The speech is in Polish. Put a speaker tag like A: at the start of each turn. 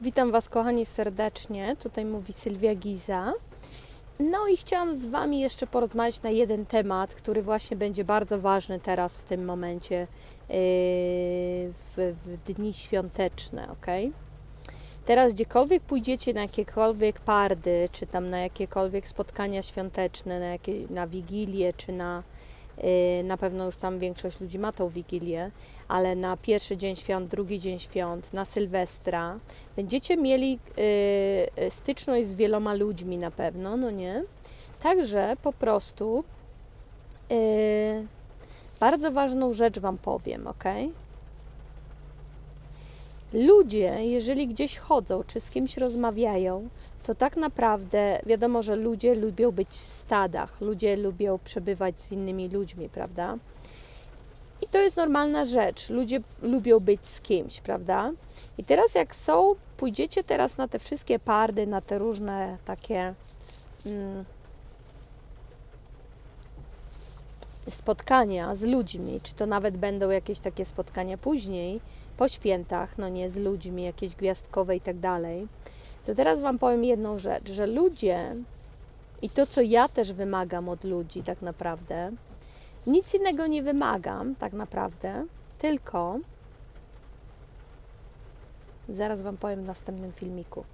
A: Witam Was, kochani, serdecznie. Tutaj mówi Sylwia Giza. No i chciałam z Wami jeszcze porozmawiać na jeden temat, który właśnie będzie bardzo ważny teraz w tym momencie, yy, w, w dni świąteczne, ok? Teraz gdziekolwiek pójdziecie na jakiekolwiek pardy, czy tam na jakiekolwiek spotkania świąteczne, na, jakie, na wigilię, czy na na pewno już tam większość ludzi ma tą wigilię, ale na pierwszy dzień świąt, drugi dzień świąt, na Sylwestra, będziecie mieli y, styczność z wieloma ludźmi na pewno, no nie? Także po prostu y, bardzo ważną rzecz Wam powiem, ok? Ludzie, jeżeli gdzieś chodzą, czy z kimś rozmawiają, to tak naprawdę wiadomo, że ludzie lubią być w stadach, ludzie lubią przebywać z innymi ludźmi, prawda? I to jest normalna rzecz. Ludzie lubią być z kimś, prawda? I teraz jak są, pójdziecie teraz na te wszystkie pardy, na te różne takie mm, spotkania z ludźmi, czy to nawet będą jakieś takie spotkania później, po świętach, no nie, z ludźmi, jakieś gwiazdkowe i tak dalej, to teraz Wam powiem jedną rzecz, że ludzie i to, co ja też wymagam od ludzi tak naprawdę, nic innego nie wymagam tak naprawdę, tylko zaraz Wam powiem w następnym filmiku.